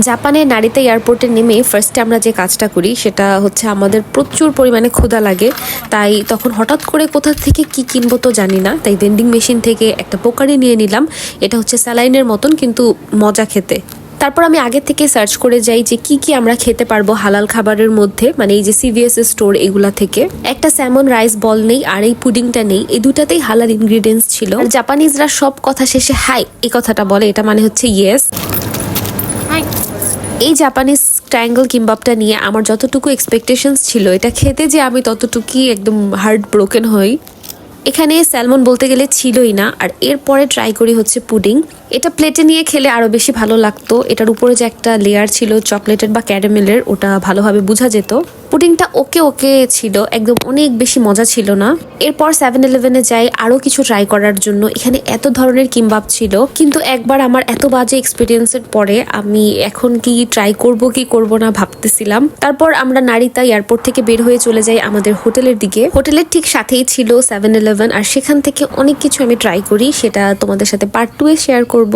জাপানের নারিতা এয়ারপোর্টে নেমে ফার্স্টে আমরা যে কাজটা করি, সেটা হচ্ছে আমাদের প্রচুর পরিমাণে ক্ষুধা লাগে। তাই তখন হঠাৎ করে কোথা থেকে কি কিনবো তো জানি না, তাই ভেন্ডিং মেশিন থেকে একটা পোকারি নিয়ে নিলাম। এটা হচ্ছে স্যালাইনের মতন, কিন্তু মজা খেতে। তারপর আমি আগে থেকে সার্চ করে যাই যে কি কি আমরা খেতে পারব হালাল খাবারের মধ্যে মানে এই যে সিভিএস স্টোর এগুলা থেকে। একটা স্যামন রাইস বল নেই, আর এই পুডিংটা নেই, এই দুটাতেই হালাল ইনগ্রিডিয়েন্টস ছিল। জাপানিজরা সব কথা শেষে, হাই, এই কথাটা বলে। এটা মানে হচ্ছে ইয়েস এই জাপানিজ ট্রায়াঙ্গল কিম্বাবটা নিয়ে আমার যতটুকু এক্সপেকটেশনস ছিল, এটা খেতে যে আমি ততটুকুই একদম হার্ট ব্রোকেন হই, এখানে স্যালমন বলতে গেলে ছিলই না। আর এরপরে ট্রাই করি হচ্ছে পুডিং এটা প্লেটে নিয়ে খেলে আরও বেশি ভালো লাগতো। এটার উপরে যে একটা লেয়ার ছিল চকলেটের বা ক্যারামেলের ওটা ভালোভাবে বোঝা যেত। পুডিংটা ওকে ওকে ছিল, একদম অনেক বেশি মজা ছিল না। এরপর সেভেন ইলেভেনে যাই, আরও কিছু ট্রাই করার জন্য। এখানে এত ধরনের কিম্বাব ছিল, কিন্তু একবার আমার এত বাজে এক্সপিরিয়েন্সের পরে আমি এখন কি ট্রাই করব, কি করব না ভাবতেছিলাম। তারপর আমরা নারিতা এয়ারপোর্ট থেকে বের হয়ে চলে যাই আমাদের হোটেলের দিকে। হোটেলের ঠিক সাথেই ছিল সেভেন ইলেভেন আর সেখান থেকে অনেক কিছু আমি ট্রাই করি, সেটা তোমাদের সাথে পার্ট টু এ শেয়ার করব।